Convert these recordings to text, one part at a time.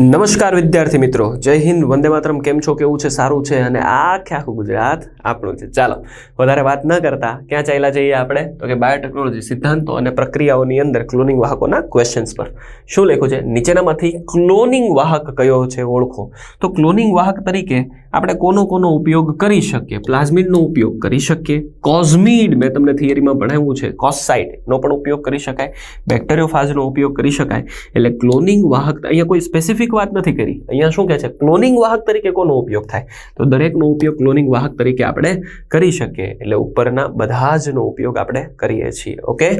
નમસ્કાર વિદ્યાર્થી મિત્રો. જય હિન્દ. વંદે માતરમ. કેમ છો? કેવું છે? સારું છે? અને આખે આખું ગુજરાત? આપણું છે. ચાલો, વધારે વાત ન કરતા. ક્યાં ચાલ્યા જઈએ આપણે? તો કે બાયોટેકનોલોજી સિદ્ધાંતો અને પ્રક્રિયાઓની અંદર ક્લોનિંગ વાહકોના ક્વેશ્ચન્સ પર. શું લખ્યું છે? નીચેનામાંથી ક્લોનિંગ વાહક કયો છે? ઓળખો. તો ક્લોનિંગ વાહક તરીકે આપણે કોનો કોનો ઉપયોગ કરી શકીએ? પ્લાઝમિડનો ઉપયોગ કરી શકીએ? કોઝમિડ મેં તમને થિયરીમાં ભણાવ્યું છે. કોસાઇટનો પણ ઉપયોગ કરી શકાય. બેક્ટેરિયોફાઝનો ઉપયોગ કરી શકાય. એટલે ક્લોનિંગ વાહક અહીંયા કોઈ સ્પેસિફિક વાત નથી કરી. અહીંયા શું કહે છે? ક્લોનિંગ વાહક તરીકે કોનો ઉપયોગ થાય? તો દરેકનો ઉપયોગ ક્લોનિંગ વાહક તરીકે આપણે કરી શકીએ. એટલે ઉપરના બધા જનો ઉપયોગ આપણે કરીએ છીએ. ઓકે?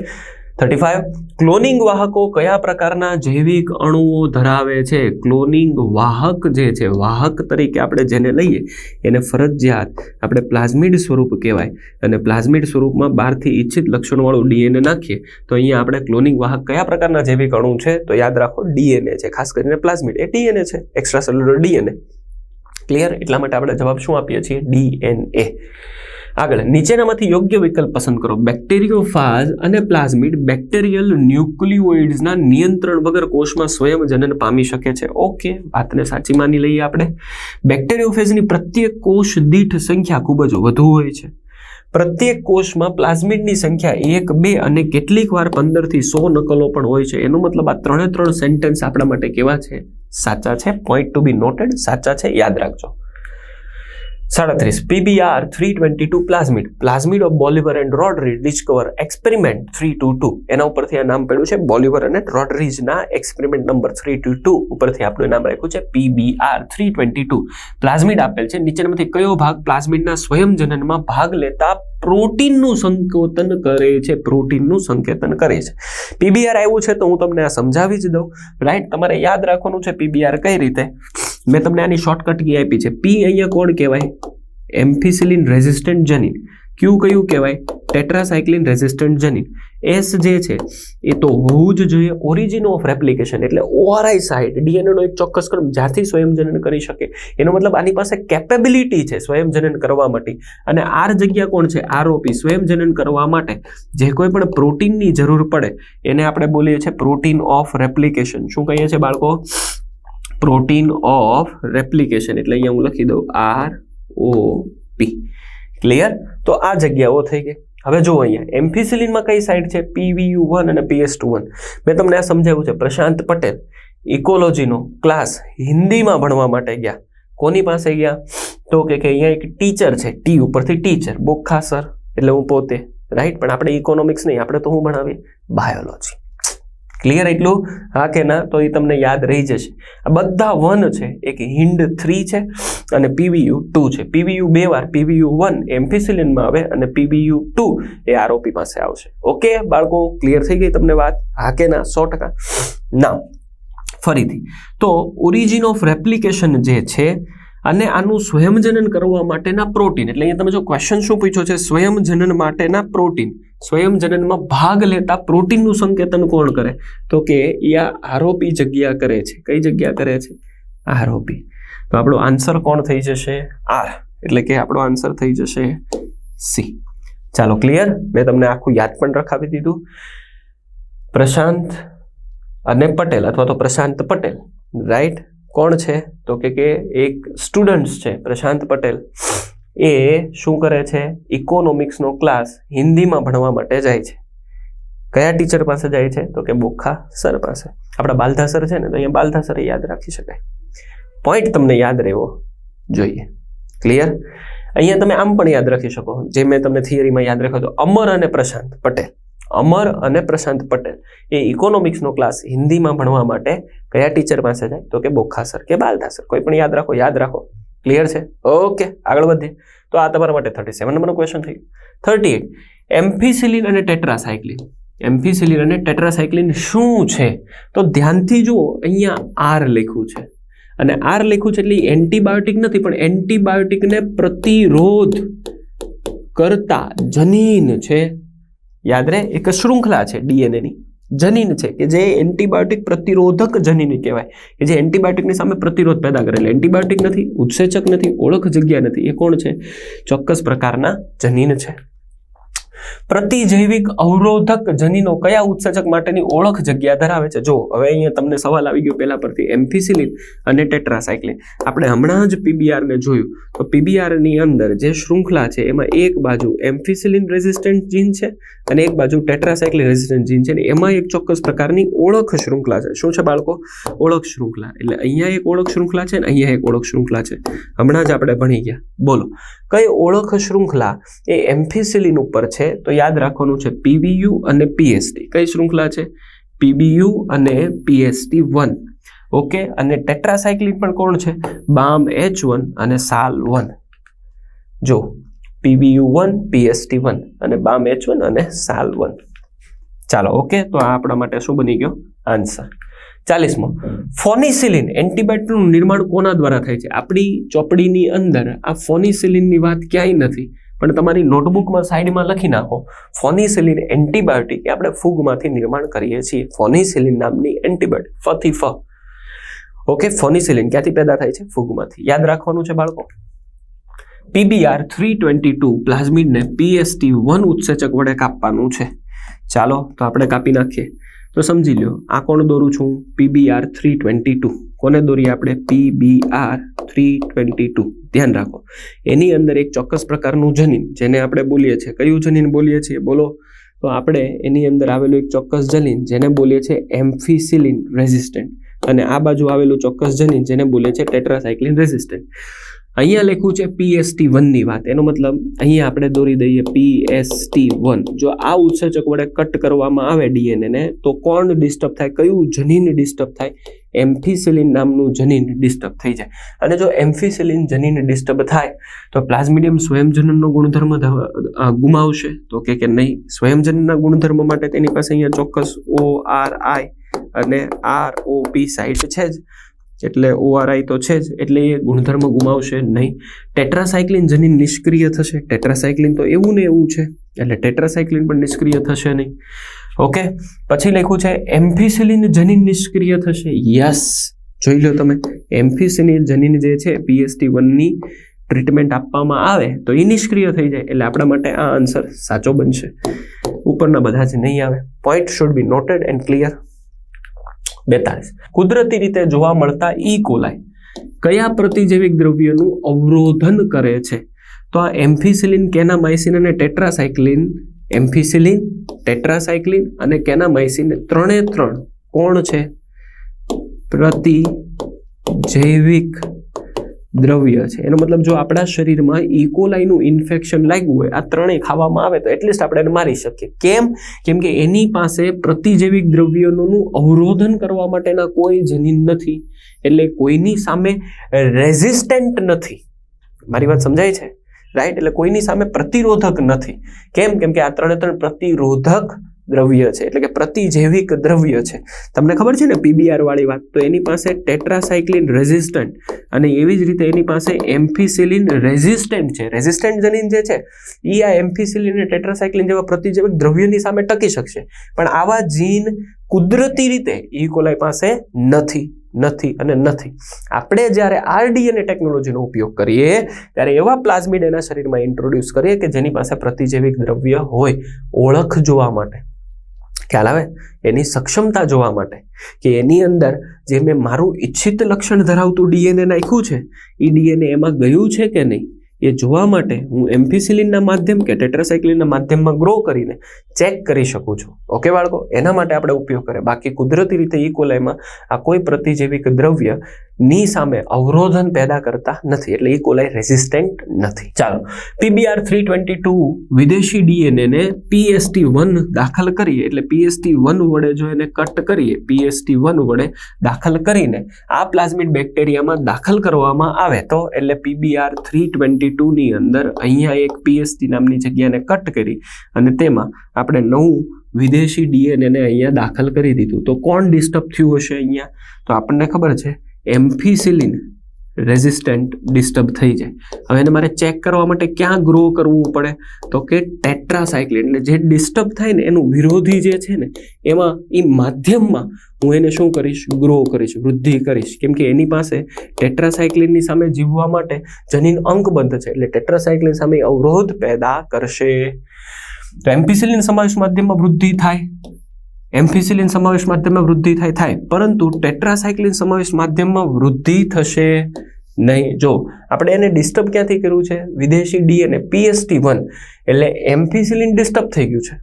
થર્ટી ફાઇવ ક્લોનિંગ વાહકો કયા પ્રકારના જૈવિક અણુઓ ધરાવે છે? ક્લોનિંગ વાહક જે છે, વાહક તરીકે આપણે જેને લઈએ, એને ફરજિયાત આપણે પ્લાઝમિડ સ્વરૂપ કહેવાય. અને પ્લાઝમિડ સ્વરૂપમાં બહારથી ઈચ્છિત લક્ષણવાળું ડીએનએ નાખીએ, તો અહીંયા આપણે ક્લોનિંગ વાહક કયા પ્રકારના જૈવિક અણુ છે, તો યાદ રાખો, ડીએનએ છે. ખાસ કરીને પ્લાઝમિડ, એ ડીએનએ છે. Extra cellular DNA. ક્લિયર એટલા માટે આપણે જવાબ શું આપીએ છીએ? ડીએનએ. આગળ, નીચેનામાંથી યોગ્ય વિકલ્પ પસંદ કરો. બેક્ટેરિયોફાજ અને પ્લાઝમિડ બેક્ટેરિયલ ન્યુક્લિયોઇડ્સના નિયંત્રણ વગર કોષમાં સ્વયં જનન પામી શકે છે. ઓકે વાતને સાચી માની લઈએ આપણે. બેક્ટેરિયોફેઝની પ્રત્યેક કોષ દીઠ સંખ્યા ખૂબ જ વધુ હોય છે. પ્રત્યેક કોષમાં પ્લાઝમિડની સંખ્યા એક, બે અને કેટલીક વાર પંદરથી સો નકલો પણ હોય છે. એનો મતલબ આ ત્રણે ત્રણ સેન્ટેન્સ આપણા માટે કેવા છે? સાચા છે? પોઈન્ટ ટુ બી નોટેડ સાચા છે? યાદ રાખજો. સાડત્રીસ. PBR three twenty two plasmid. Plasmid of Bolivar and Rodriguez discover experiment three two two. એના ઉપરથી આ નામ પડ્યું છે બોલિવર અને રોડરીઝના experiment number three two two ઉપરથી આપણું નામ રાખ્યું છે PBR three twenty two. Plasmid આપેલ છે. નીચેનામાંથી કયો ભાગ પ્લાઝમિડના સ્વયંજનનમાં ભાગ લેતા પ્રોટીનનું સંકોતન કરે છે? પ્રોટીનનું સંકેતન કરે છે. પીબીઆર આવ્યું છે તો હું તમને આ સમજાવી જ દઉં. રાઈટ, તમારે યાદ રાખવાનું છે પીબીઆર કઈ રીતે? મેં તમને આની શોર્ટકટ કી આપી છે. પી અહીંયા કોણ કહેવાય? એમ્ફિસિલિન રેઝિસ્ટન્ટ જનીન. ક્યુ કયું કહેવાય? ટેટ્રાસાયક્લિન રેઝિસ્ટન્ટ જનીન. એસ જે છે, એ તો હોવું જ જોઈએ ઓરિજિન ઓફ રેપ્લિકેશન એટલે ઓઆરઆઈ સાઇટ ડીએનએનો એક ચોક્કસ ક્રમ જ્યાંથી સ્વયંજનન કરી શકે. એનો મતલબ આની પાસે કેપેબિલિટી છે સ્વયંજનન કરવા માટે. અને આર જગ્યા કોણ છે? આરોપી સ્વયંજનન કરવા માટે. જે કોઈ પણ પ્રોટીનની જરૂર પડે, એને આપણે બોલીએ છીએ પ્રોટીન ઓફ રેપ્લિકેશન. શું કહીએ છીએ બાળકો? Protein of replication. એટલે અહીંયા હું લખી દઉં આર ઓ પી. ક્લિયર તો આ જગ્યાઓ થઈ ગઈ. હવે જુઓ અહીંયા. એમ્ફિસિલિનમાં કઈ સાઇડ છે? પીવીયુ વન અને પીએસ ટુ વન મેં તમને આ સમજાવ્યું છે. પ્રશાંત પટેલ ઇકોલોજીનો ક્લાસ હિન્દીમાં ભણવા માટે ગયા. કોની પાસે ગયા? તો કે અહીંયા એક ટીચર છે. ટી ઉપરથી ટીચર બોખા સર એટલે હું પોતે. રાઈટ પણ આપણે ઇકોનોમિક્સ નહીં. આપણે તો હું ભણાવીએ? બાયોલોજી ક્લિયર એટલું? હા કે ના? તો એ તમને યાદ રહી જશે. આ બધા વન છે, એક હિન્ડ થ્રી છે અને પીવીયુ ટુ છે. પીવીયુ બે વાર પીવીયુ વન એમ્ફિસિલિનમાં આવે અને પીવીયુ ટુ એ આરોપી પાસે આવશે. ઓકે? બાળકો ક્લિયર થઈ ગઈ તમને વાત? હા કે ના? સો ટકા. ના ફરીથી. તો ઓરિજિન ઓફ રેપ્લિકેશન જે છે અને આનું સ્વયંજનન કરવા માટેના પ્રોટીન એટલે અહીંયા તમે જો ક્વેશ્ચન શું પૂછ્યો છે? સ્વયંજનન માટેના પ્રોટીન સ્વયંજનનમાં ભાગ લેતા પ્રોટીનનું સંકેતન કોણ કરે? તો કે આ આરોપી જગ્યા કરે છે. કઈ જગ્યા કરે છે? આરોપી. તો આપણો આન્સર કોણ થઈ જશે? આર. એટલે કે આપણો આન્સર થઈ જશે સી. ચાલો, ક્લિયર? મેં તમને આખું યાદ પણ રખાવી દીધું. પ્રશાંત અને પટેલ, અથવા તો પ્રશાંત પટેલ. રાઈટ? કોણ છે? તો કે કે એક સ્ટુડન્ટ્સ છે, પ્રશાંત પટેલ. એ શું કરે છે? ઇકોનોમિક્સનો ક્લાસ હિન્દીમાં ભણવા માટે જાય છે. કયા ટીચર પાસે જાય છે? તો કે બોખા સર પાસે. આપણા બાલધા સર છે ને, તો અહીંયા બાલધા સર યાદ રાખી શકાય. પોઈન્ટ તમને યાદ રહેવો જોઈએ. ક્લિયર અહીંયા તમે આમ પણ યાદ રાખી શકો. જે મેં તમને થિયરીમાં યાદ રાખ્યો હતો, અમર અને પ્રશાંત પટેલ. અમર અને પ્રશાંત પટેલ. એ ઇકોનોમિક્સનો ક્લાસ હિન્દીમાં ભણવા માટે કયા ટીચર પાસે જાય? તો કે બોખા સર કે બાલધા સર કોઈ પણ યાદ રાખો યાદ રાખો. ક્લિયર છે? ઓકે આગળ વધીએ. તો આ તમારા માટે થર્ટી સેવન નંબરનો ક્વેશ્ચન થઈ થર્ટી એટ એમ્ફિસિલિન અને ટેટ્રાસાયક્લિન. એમ્ફિસિલિન અને ટેટ્રાસાયક્લિન શું છે? તો ધ્યાનથી જુઓ, અહીંયા આર લખ્યું છે. અને આર લખ્યું છે એટલે એન્ટીબાયોટિક નથી, પણ એન્ટીબાયોટિકને પ્રતિરોધ કરતા જનીન છે. યાદ રહે? એક શૃંખલા છે ડીએનએની જનીન છે, કે જે એન્ટીબાયોટિક પ્રતિરોધક જનીન કહેવાય. કે જે એન્ટીબાયોટિકની સામે પ્રતિરોધ પેદા કરે એટલે એન્ટીબાયોટિક નથી, ઉત્સેચક નથી, ઓળખ જગ્યા નથી. એ કોણ છે? ચોક્કસ પ્રકારના જનીન છે. પ્રતિજૈવિક અવરોધક જનીનો કયા ઉત્સર્જક માટેની ઓળખ જગ્યા ધરાવે છે? જો, હવે અહીંયા તમને સવાલ આવી ગયો પહેલા પરથી, એમ્ફિસિલિન અને ટેટ્રાસાયક્લિન. આપણે હમણાં જ પીબીઆર ને જોયું. તો પીબીઆરની અંદર જે શૃંખલા છે, એમાં એક બાજુ એમ્ફિસિલિન રેઝિસ્ટન્ટ જીન છે અને એક બાજુ ટેટ્રાસાયક્લિન રેઝિસ્ટન્ટ જીન છે અને એમાં એક ચોક્કસ પ્રકારની ઓળખ શૃંખલા છે. શું છે બાળકો? ઓળખ શૃંખલા. એટલે અહીંયા એક ઓળખ શૃંખલા છે ને અહીંયા એક ઓળખ શૃંખલા છે. હમણાં જ આપણે ભણી ગયા. બોલો. કઈ ઓળખ શૃંખલા એ એમ્ફિસિલિન ઉપર છે? તો યાદ રાખવાનું છે પીવીયુ અને પીએસટી. કઈ શૃંખલા છે? પીબીયુ અને પીએસટી વન. ઓકે, અને ટેટ્રાસાયક્લિન પણ કોણ છે? બામ એચ વન અને સાલ વન. જો, પીબીયુ વન, પીએસટી વન અને બામ એચ વન અને સાલ વન. ચાલો, ઓકે, તો આ આપણા માટે શું બની ગયો? આન્સર. ચાલીસમો. ફોનિસિલિન, એન્ટીબાયોટિકનું નિર્માણ કોના દ્વારા થાય છે? આપણી ચોપડીની અંદર આ ફોનિસિલિનની વાત ક્યાંય નથી. પણ તમારી નોટબુકમાં સાઈડમાં લખી નાખો. ફોનિસિલિન એન્ટીબાયોટિક આપણે ફૂગમાંથી નિર્માણ કરીએ છીએ. ફોનિસિલિન નામની એન્ટીબાયોટિક ફથી ફ. ઓકે, ફોનિસિલિન ક્યાંથી પેદા થાય છે? ફૂગમાંથી. યાદ રાખવાનું છે બાળકો? પીબીઆર થ્રી ટ્વેન્ટી ટુ પ્લાઝમિડને પીએસટી વન ઉત્સેચક વડે કાપવાનું છે. ચાલો, તો આપણે કાપી નાખીએ. તો સમજી લ્યો, આ કોણ દોરું છું? PBR three twenty two. કોને દોરીએ આપણે? PBR three twenty two. ધ્યાન રાખો. એની અંદર એક ચોક્કસ પ્રકારનું જનીન, જેને આપણે બોલીએ છીએ. કયું જનીન બોલીએ છીએ? બોલો. તો આપણે એની અંદર આવેલું એક ચોક્કસ જનીન, જેને બોલીએ છીએ એમ્ફિસિલિન રેઝિસ્ટન્ટ. અને આ બાજુ આવેલું ચોક્કસ જનીન, જેને બોલીએ છીએ ટેટ્રાસાયક્લિન રેઝિસ્ટન્ટ. અહીંયા લખ્યું છે પીએસટી વનની વાત. એનો મતલબ અહીંયા આપણે દોરી દઈએ પીએસટી વન જો આ ઉત્સેચક વડે કટ કરવામાં આવે ડીએનએને તો કોણ ડિસ્ટર્બ થાય? કયું જનીન ડિસ્ટર્બ થાય? એમ્ફિસિલિન નામનું જનીન ડિસ્ટર્બ થઈ જાય. અને જો એમ્ફિસિલિન જનીન ડિસ્ટર્બ થાય, તો પ્લાઝ્મિડિયમ સ્વયંજનનનો ગુણધર્મ ગુમાવશે. તો કે કે નહીં? સ્વયંજનનના ગુણધર્મ માટે તેની પાસે અહીંયા ચોક્કસ ઓ આર આઈ અને આર ઓ પી સાઇટ છે જ. એટલે ઓઆરઆઈ તો છે જ, એટલે એ ગુણધર્મ ગુમાવશે નહીં. ટેટ્રાસાયક્લિન જનીન નિષ્ક્રિય થશે. ટેટ્રાસાયક્લિન તો એવું ને એવું છે, એટલે ટેટ્રાસાયક્લિન પણ નિષ્ક્રિય થશે નહીં. ઓકે પછી લખ્યું છે એમ્ફિસિલિન જનીન નિષ્ક્રિય થશે. યસ જોઈ લો તમે. એમ્ફિસિલિન જનીન જે છે પીએસટી વનની ટ્રીટમેન્ટ આપવામાં આવે, તો એ નિષ્ક્રિય થઈ જાય. એટલે આપણા માટે આ આન્સર સાચો બનશે. ઉપરના બધા જ નહીં આવે. Point should be noted and clear બેતાળીસ. કુદરતી રીતે જોવા મળતા ઈ કોલાય. કયા પ્રતિજૈવિક દ્રવ્યનું અવરોધન કરે છે? તો આ એમ્ફિસિલિન, કેનામાઇસિન અને ટેટ્રાસાયક્લિન, એમ્ફિસિલિન, ટેટ્રાસાયક્લિન અને કેનામાઇસિન ત્રણે ત્રણ કોણ છે? પ્રતિજૈવિક દ્રવ્ય છે. એનો મતલબ જો આપણા શરીરમાં ઇકોલાઈનું ઇન્ફેક્શન લાગ્યું હોય, આ ત્રણેય ખાવામાં આવે તો એટલીસ્ટ આપણે એને મારી શકીએ. કેમ? કેમ કે એની પાસે પ્રતિજૈવિક દ્રવ્યોનું અવરોધન કરવા માટેના કોઈ જનીન નથી. એટલે કોઈની સામે રેઝિસ્ટન્ટ નથી. મારી વાત સમજાય છે? રાઈટ એટલે કોઈની સામે પ્રતિરોધક નથી. કેમ? કેમ કે આ ત્રણે ત્રણ પ્રતિરોધક દ્રવ્ય છે, એટલે કે પ્રતિજૈવિક દ્રવ્ય છે. તમને ખબર છે ને પીબીઆર વાળી વાત? તો એની પાસે ટેટ્રાસાયક્લિન રેઝિસ્ટન્ટ અને એવી જ રીતે એની પાસે એમ્ફિસિલિન રેઝિસ્ટન્ટ છે. રેઝિસ્ટન્ટ જનીન જે છે એ આ એમ્ફિસિલિન અને ટેટ્રાસાયક્લિન જેવા પ્રતિજૈવિક દ્રવ્યની સામે ટકી શકશે. પણ આવા જીન કુદરતી રીતે ઇકોલાઈ પાસે નથી નથી અને નથી. આપણે જ્યારે આરડીએનએ ટેકનોલોજીનો ઉપયોગ કરીએ, ત્યારે એવા પ્લાઝમિડ એના શરીરમાં ઇન્ટ્રોડ્યુસ કરીએ કે જેની પાસે પ્રતિજૈવિક દ્રવ્ય હોય, ઓળખ જોવા માટે. ખ્યાલ આવે? એની સક્ષમતા જોવા માટે કે એની અંદર જે મેં મારું ઈચ્છિત લક્ષણ ધરાવતું ડીએનએ નાખ્યું છે એ ડીએનએ એમાં ગયું છે કે નહીં, એ જોવા માટે હું એમ્ફિસિલિનના માધ્યમ કે ટેટ્રાસાયક્લિનના માધ્યમમાં ગ્રો કરીને ચેક કરી શકું છું. ઓકે બાળકો? એના માટે આપણે ઉપયોગ કરે બાકી કુદરતી રીતે ઈ કોલાઈમાં આ કોઈ પ્રતિજૈવિક દ્રવ્ય ની સામે અવરોધન પેદા કરતા નથી, એટલે એ કોલાઈ રેઝિસ્ટન્ટ નથી. ચાલો પીબીઆર થ્રી ટ્વેન્ટી ટુ વિદેશી ડીએનએ ને પીએસટી વન દાખલ કરીએ, એટલે પીએસટી વન વડે જો એને કટ કરીએ પીએસટી વન વડે દાખલ કરીને આ પ્લાઝમિડ બેક્ટેરિયામાં દાખલ કરવામાં આવે, તો એટલે પીબીઆર થ્રી ટ્વેન્ટી ટુની અંદર અહીંયા એક પીએસટી નામની જગ્યાને કટ કરી અને તેમાં આપણે નવું વિદેશી ડીએનએને અહીંયા દાખલ કરી દીધું. તો કોણ ડિસ્ટર્બ થયું હશે અહીંયા? તો આપણને ખબર છે એમ્ફિસિલિન રેઝિસ્ટન્ટ ડિસ્ટર્બ થઈ જાય. હવે એને મારે ચેક કરવા માટે ક્યાં ગ્રો કરવું પડે? તો કે ટેટ્રાસાયક્લિન, એટલે જે ડિસ્ટર્બ થાય ને એનું વિરોધી જે છે ને, એમાં એ માધ્યમમાં હું એને શું કરીશ? ગ્રો કરીશ, વૃદ્ધિ કરીશ. કેમ કે એની પાસે ટેટ્રાસાયક્લિનની સામે જીવવા માટે જનીન અંકબદ્ધ છે, એટલે ટેટ્રાસાયક્લિન સામે અવરોધ પેદા કરશે. તો એમ્પિસિલિન સમાવેશ માધ્યમમાં વૃદ્ધિ થાય. એમ્ફિસિલિન સમાવેશ માધ્યમમાં વૃદ્ધિ થાય થાય. પરંતુ ટેટ્રાસાયક્લિન સમાવેશ માધ્યમમાં વૃદ્ધિ થશે નહીં. જો, આપણે એને ડિસ્ટર્બ ક્યાંથી કર્યું છે? વિદેશી ડી અને પીએસટી વન. એટલે એમ્ફિસિલિન ડિસ્ટર્બ થઈ ગયું છે.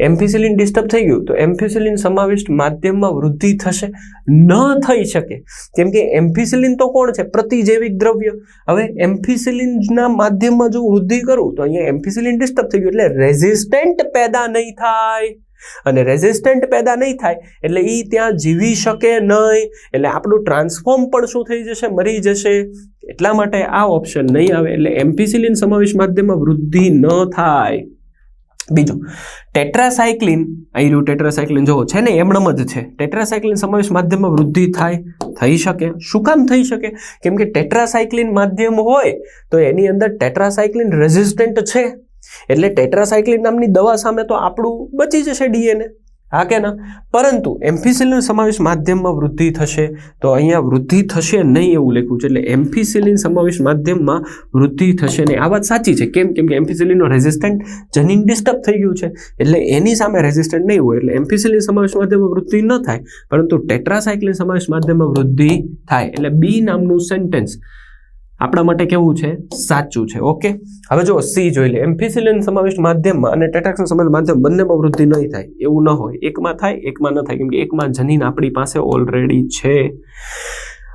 એમ્ફિસિલિન ડિસ્ટર્બ થઈ ગયું, તો એમ્ફિસિલિન સમાવિષ્ટ માધ્યમમાં વૃદ્ધિ થશે ન થઈ શકે. કેમ કે એમ્ફિસિલિન તો કોણ છે? પ્રતિજૈવિક દ્રવ્ય. હવે એમ્ફિસિલિનના માધ્યમમાં જો વૃદ્ધિ કરું, તો અહીંયા એમ્ફિસિલિન ડિસ્ટર્બ થઈ ગયું. એટલે રેઝિસ્ટન્ટ પેદા નહીં થાય. અને રેઝિસ્ટન્ટ પેદા નહીં થાય, એટલે એ ત્યાં જીવી શકે નહીં, એટલે આપણું ટ્રાન્સફોર્મ પણ શું થઈ જશે? મરી જશે. એટલા માટે આ ઓપ્શન નહીં આવે, એટલે એમ્પિસિલિન સમાવેશ માધ્યમમાં વૃદ્ધિ ન થાય. બીજું ટેટ્રાસાયક્લિન અહીં રહ્યું ટેટ્રાસાયક્લિન જોવો છે ને, એમણમ જ છે. ટેટ્રાસાયક્લિન સમાવેશ માધ્યમમાં વૃદ્ધિ થાય, થઈ શકે. શું કામ થઈ શકે? કેમ કે ટેટ્રાસાયક્લિન માધ્યમ હોય, તો એની અંદર ટેટ્રાસાયક્લિન રેઝિસ્ટન્ટ છે. એટલે ટેટ્રાસાયક્લિન નામની દવા સામે તો આપણું બચી જશે ડીએનએ. હા કે ના? પરંતુ એમ્ફિસિલિન સમાવેશ માધ્યમમાં વૃદ્ધિ થશે. તો અહીંયા વૃદ્ધિ થશે નહીં એવું લખ્યું છે. એટલે એમ્ફિસિલિન સમાવેશ માધ્યમમાં વૃદ્ધિ થશે નહીં. આ વાત સાચી છે. કેમ? કેમ કે એમ્ફિસિલિનનો રેઝિસ્ટન્ટ જનીન ડિસ્ટર્બ થઈ ગયું છે. એટલે એની સામે રેઝિસ્ટન્ટ નહીં હોય. એટલે એમ્ફિસિલિન સમાવેશ માધ્યમમાં વૃદ્ધિ ન થાય. પરંતુ ટેટ્રાસાયક્લિન સમાવેશ માધ્યમમાં વૃદ્ધિ થાય. એટલે બી નામનું સેન્ટેન્સ. આપણા માટે કેવું છે? સાચું છે. ઓકે હવે જો સી જોઈ લે. એમ્ફિસિલિન સમાવિષ્ટ માધ્યમમાં અને ટેટાક્સન સમાવિષ્ટ માધ્યમ બંનેમાં વૃદ્ધિ નહીં થાય. એવું ન હોય. એકમાં થાય, એકમાં ન થાય. કેમ કે એકમાં જનીન આપણી પાસે ઓલરેડી છે.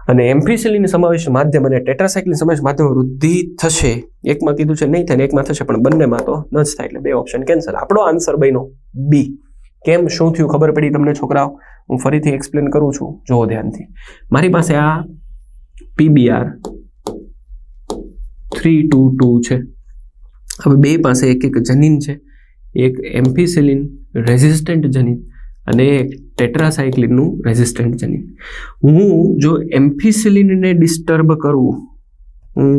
અને એમ્ફિસિલિન સમાવેશ માધ્યમ અને ટેટ્રાસાયક્લિન સમાવેશ માધ્યમ વૃદ્ધિ થશે. એકમાં કીધું છે નહીં થાય એકમાં થશે, પણ બંનેમાં તો ન જ થાય. એટલે બે ઓપ્શન કેન્સલ આપણો આન્સર બન્યો બી કેમ? શું થયું? ખબર પડી તમને છોકરાઓ? હું ફરીથી એક્સપ્લેન કરું છું. જોવો ધ્યાનથી. મારી પાસે આ પીબીઆર થ્રી ટુ ટુ છે. હવે બે પાસે એક એક જનીન છે. એક એમ્ફિસિલિન રેઝિસ્ટન્ટ જનીન અને એક ટેટ્રાસાયક્લિનનું રેઝિસ્ટન્ટ જનીન. હું જો એમ્ફિસિલિનને ડિસ્ટર્બ કરું, હું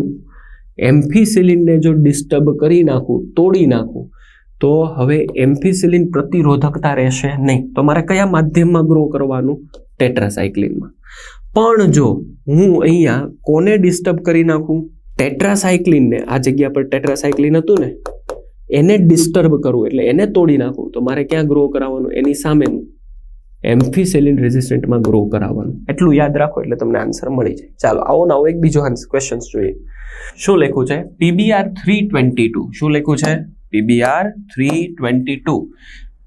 એમ્ફિસિલિનને જો ડિસ્ટર્બ કરી નાખું, તોડી નાખું, તો હવે એમ્ફિસિલિન પ્રતિરોધકતા રહેશે નહીં. તો મારે કયા માધ્યમમાં ગ્રો કરવાનું? ટેટ્રાસાયક્લિનમાં. પણ જો હું અહીંયા કોને ડિસ્ટર્બ કરી નાખું? ટેટ્રાસાયક્લિનને, આ જગ્યા પર ટેટ્રાસાયક્લિન હતું ને, એને ડિસ્ટર્બ કરવું એટલે એને તોડી નાખવું. તો મારે ક્યાં ગ્રો કરાવવાનું? એની સામેનું એમ્ફિસેલિન રેઝિસ્ટન્ટમાં ગ્રો કરાવવાનું. એટલું યાદ રાખો એટલે તમને આન્સર મળી જાય. ચાલો, આવો ને આવો એક બીજો ક્વેશ્ચન જોઈએ. શું લખ્યું છે? પીબીઆર થ્રી ટ્વેન્ટી ટુ શું લખ્યું છે? પીબીઆર થ્રી ટ્વેન્ટી ટુ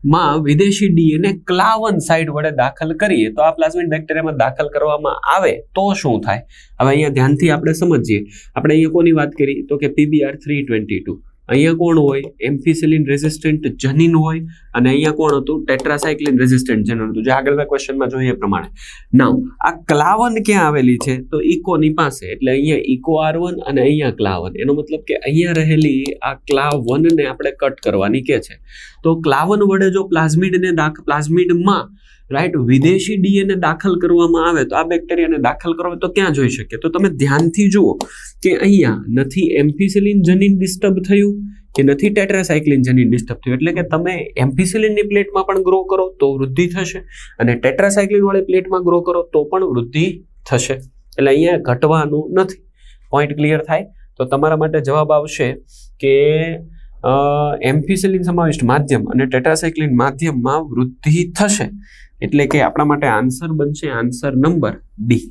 માં વિદેશી ડીએનએ ક્લાવન સાઇટ વડે દાખલ કરીએ તો આ પ્લાઝમિડ બેક્ટેરિયામાં દાખલ કરવામાં આવે તો શું થાય? હવે અહીંયા ધ્યાનથી આપણે સમજીએ. આપણે અહીંયા કોની વાત કરી? તો કે પીબીઆર થ્રી ટ્વેન્ટી ટુ. અહીંયા કોણ હોય? એમ્ફિસિલિન રેઝિસ્ટન્ટ જનીન હોય અને અહીંયા કોણ હતું? ટેટ્રાસાયક્લિન રેઝિસ્ટન્ટ જનીન હતું. જે આગળના ક્વેશ્ચનમાં જોઈએ પ્રમાણે. નાવ આ ક્લાવન ક્યાં આવેલી છે? તો ઇકોની પાસે. એટલે અહીંયા ઇકો આર વન અને અહીંયા ક્લાવન. એનો મતલબ કે અહીંયા રહેલી આ ક્લાવનને આપણે કટ કરવાની કે છે. તો ક્લાવન વડે જો પ્લાઝમિડને દાખ, પ્લાઝમિડમાં રાઈટ વિદેશી ડીએનએ દાખલ કરવામાં આવે તો આ બેક્ટેરિયાને દાખલ કરવા તો ક્યાં જોઈ શકીએ? તો તમે ધ્યાનથી જુઓ કે અહીંયા નથી એમ્ફિસિલિન જનીન ડિસ્ટર્બ થયું કે નથી ટેટ્રાસાયક્લિન જનીન ડિસ્ટર્બ થયું? એટલે કે તમે એમ્ફિસિલિનની પ્લેટમાં પણ ગ્રો કરો તો વૃદ્ધિ થશે અને ટેટ્રાસાયક્લિન વાળી પ્લેટમાં ગ્રો કરો તો પણ વૃદ્ધિ થશે. એટલે અહીંયા ઘટવાનું નથી. પોઈન્ટ ક્લિયર થાય? તો તમારા માટે જવાબ આવશે કે એમ્ફિસિલિન સમાવિષ્ટ માધ્યમ અને ટેટ્રાસાયક્લિન માધ્યમમાં વૃદ્ધિ થશે. એટલે કે આપણા માટે આન્સર બનશે આન્સર નંબર ડી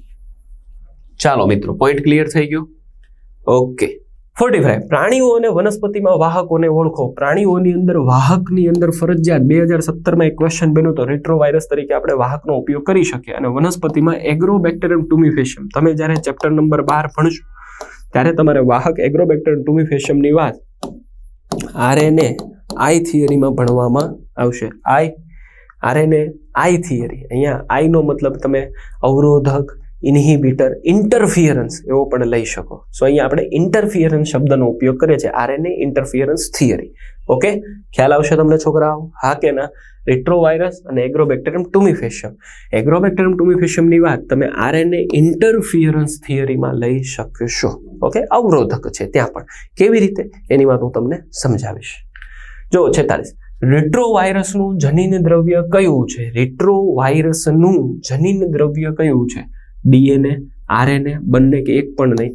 ચાલો મિત્રો પોઈન્ટ ક્લિયર થઈ ગયો? ઓકે ફોર્ટી ફાઈવ પ્રાણીઓ અને વનસ્પતિમાં વાહકોને ઓળખો. પ્રાણીઓની અંદર વાહકની અંદર ફરજિયાત બે હજાર સત્તરમાં એક ક્વેશ્ચન બન્યો તો રેટ્રોવાયરસ તરીકે આપણે વાહકનો ઉપયોગ કરી શકીએ. અને વનસ્પતિમાં એગ્રોબેક્ટેરિયમ ટુમિફેશિયમ તમે જ્યારે ચેપ્ટર નંબર બાર ભણશો, ત્યારે તમારે વાહક એગ્રોબેક્ટેરિયમ ટુમિફેશિયમની વાત આરએનએ આઈ થિયરીમાં ભણવામાં આવશે. આઈ આરએનએ આઈ થિયરી અહીંયા આઈનો મતલબ તમે અવરોધક ઇન્હિબિટર ઇન્ટરફિયરન્સ એવો પણ લઈ શકો. સો અહીંયા આપણે ઇન્ટરફિયરન્સ શબ્દનો ઉપયોગ કરીએ છીએ. આરએનએ ઇન્ટરફિયરન્સ થિયરી ઓકે ખ્યાલ આવશે તમને છોકરાઓ? હા કે ના? રિટ્રોવાયરસ અને એગ્રોબેક્ટેરિયમ ટુમિફેશિયમ એગ્રોબેક્ટેરિયમ ટુમિફેશિયમની વાત તમે આરએનએ ઇન્ટરફિયરન્સ થિયરીમાં લઈ શકશો. ઓકે અવરોધક છે ત્યાં પણ. કેવી રીતે? એની વાત હું તમને સમજાવીશ. જો છેતાલીસ રેટ્રોવાયરસનું જનીન દ્રવ્ય કયું છે? રેટ્રોવાયરસનું જનીન દ્રવ્ય કયું છે? ડીએનએ, આરએનએ, બંને કે એક પણ નહીં.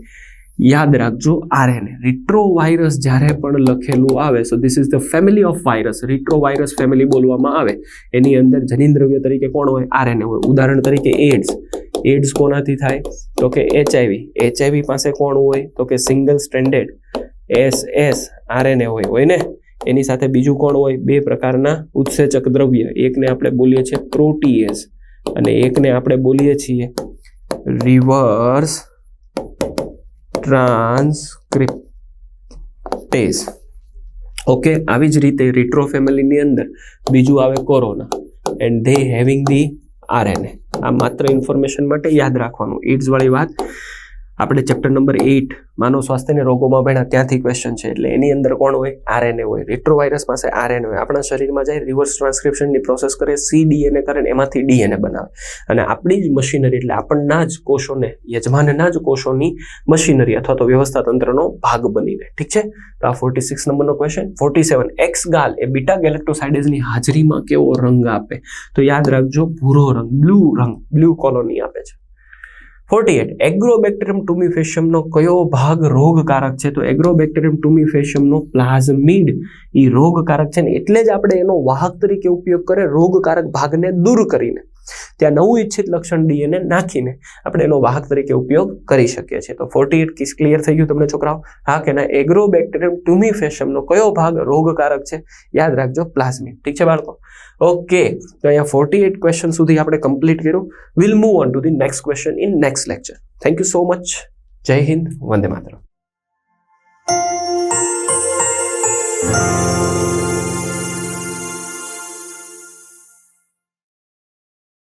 યાદ રાખજો, આરએનએ. રિટ્રોવાયરસ જ્યારે પણ લખેલું આવે so this is the family of virus retrovirus family બોલવામાં આવે. એની અંદર જનીન દ્રવ્ય તરીકે કોણ હોય? આરએનએ હોય. ઉદાહરણ તરીકે એડ્સ એડ્સ કોનાથી થાય? તો કે એચઆઈવી. એચઆઈવી પાસે કોણ હોય? તો કે single standard S S RNA હોય. હોય ને? એની સાથે બીજું કોણ હોય? બે પ્રકારના ઉત્સેચક દ્રવ્ય. એકને આપણે બોલીએ છીએ પ્રોટીએઝ અને એકને આપણે બોલીએ છીએ રિવર્સ ટ્રાન્સક્રિપ્ટેઝ. ઓકે, આવી જ રીતે રિટ્રો ફેમિલીની અંદર બીજું આવે corona and they having the RNA આ માત્ર ઇન્ફોર્મેશન માટે યાદ રાખવાનું. એડ્સ વાળી વાત આપણે ચેપ્ટર નંબર એઇટ માનવ સ્વાસ્થ્યને રોગોમાં ભણ્યા ત્યાંથી ક્વેશ્ચન છે. એટલે એની અંદર કોણ હોય? આરએનએ હોય. રેટ્રોવાયરસ પાસે આરએનએ હોય. આપણા શરીરમાં જાય રિવર્સ ટ્રાન્સક્રિપ્શનની પ્રોસેસ કરે સી ડીએનએ કરે ને એમાંથી ડીએનએ બનાવે. અને આપણી જ મશીનરી એટલે આપણના જ કોષોને, યજમાનના જ કોષોની મશીનરી અથવા તો વ્યવસ્થા તંત્રનો ભાગ રહે ઠીક છે? તો આ ફોર્ટી સિક્સ નંબરનો question forty seven X gal એ બીટા ગેલેક્ટોસાઇડેઝની હાજરીમાં કેવો રંગ આપે? તો યાદ રાખજો, ભૂરો રંગ બ્લુ રંગ બ્લુ કોલોની આપે છે. Forty eight. એગ્રોબેક્ટેરિયમ ટુમિફેશિયમનો કયો ભાગ રોગકારક છે? તો એગ્રોબેક્ટેરિયમ ટુમિફેશિયમનો પ્લાઝમિડ એ રોગકારક છે ને એટલે જ આપણે એનો વાહક તરીકે ઉપયોગ કરે રોગકારક ભાગને દૂર કરીને. ત્યાં નવું ઈચ્છિત લક્ષણ ડીએનએ નાખીને આપણે એનો વાહક તરીકે ઉપયોગ કરી શકીએ છીએ. તો ફોર્ટી એટ કિસ ક્લિયર થઈ ગયું તમને છોકરાઓ? હા કે ના? એગ્રોબેક્ટેરિયમ ટુમીફેશિયમનો કયો ભાગ રોગકારક છે? યાદ રાખજો પ્લાઝમિડ. ઠીક છે બાળકો? ઓકે. તો અહીંયા ફોર્ટી એટ ક્વેશ્ચન સુધી આપણે કમ્પ્લીટ કર્યું. Will move on to the next question in next lecture thank you so much Jai Hind. Vande Mataram.